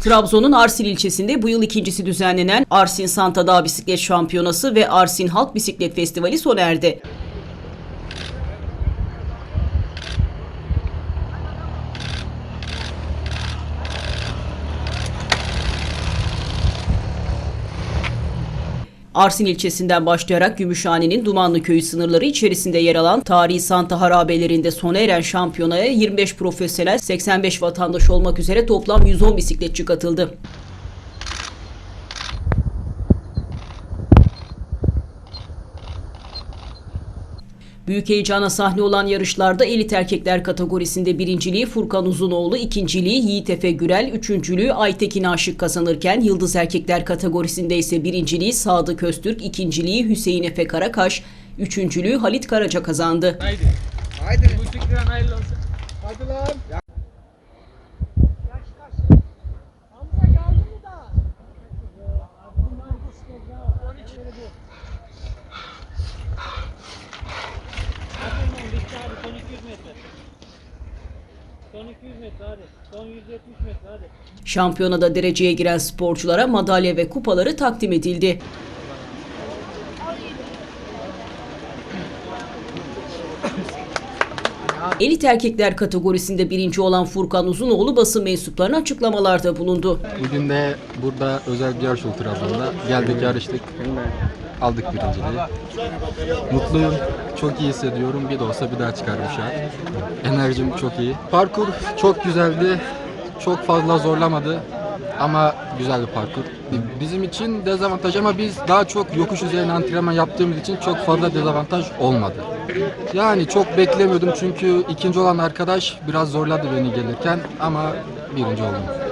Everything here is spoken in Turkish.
Trabzon'un Arsin ilçesinde bu yıl ikincisi düzenlenen Arsin Santa Dağ Bisiklet Şampiyonası ve Arsin Halk Bisiklet Festivali sona erdi. Arsin ilçesinden başlayarak Gümüşhane'nin Dumanlı Köyü sınırları içerisinde yer alan tarihi Santa harabelerinde sona eren şampiyonaya 25 profesyonel, 85 vatandaş olmak üzere toplam 110 bisikletçi katıldı. Büyük heyecana sahne olan yarışlarda elit erkekler kategorisinde birinciliği Furkan Uzunoğlu, ikinciliği Yiğit Efe Gürel, üçüncülüğü Aytekin Aşık kazanırken Yıldız erkekler kategorisinde ise birinciliği Sadık Öztürk, ikinciliği Hüseyin Efe Karakaş, üçüncülüğü Halit Karaca kazandı. Haydi. Haydi. Bu fikrin hayırlı olsun. Hadi lan. Bitti son 200 metre. Son 200 metre hadi. Son 170 metre hadi. Şampiyonada dereceye giren sporculara madalya ve kupaları takdim edildi. Elit erkekler kategorisinde birinci olan Furkan Uzunoğlu basın mensuplarına açıklamalarda bulundu. Bugün de burada özel bir yarış oldu Trabzon'da. Geldik yarıştık. Aldık birinciliği. Mutluyum. Çok iyi hissediyorum. Bir de olsa bir daha çıkarım şu. Enerjim çok iyi. Parkur çok güzeldi. Çok fazla zorlamadı. Ama güzel bir parkur. Bizim için dezavantaj ama biz daha çok yokuş üzerine antrenman yaptığımız için çok fazla dezavantaj olmadı. Yani çok beklemiyordum çünkü ikinci olan arkadaş biraz zorladı beni gelirken ama birinci oldum.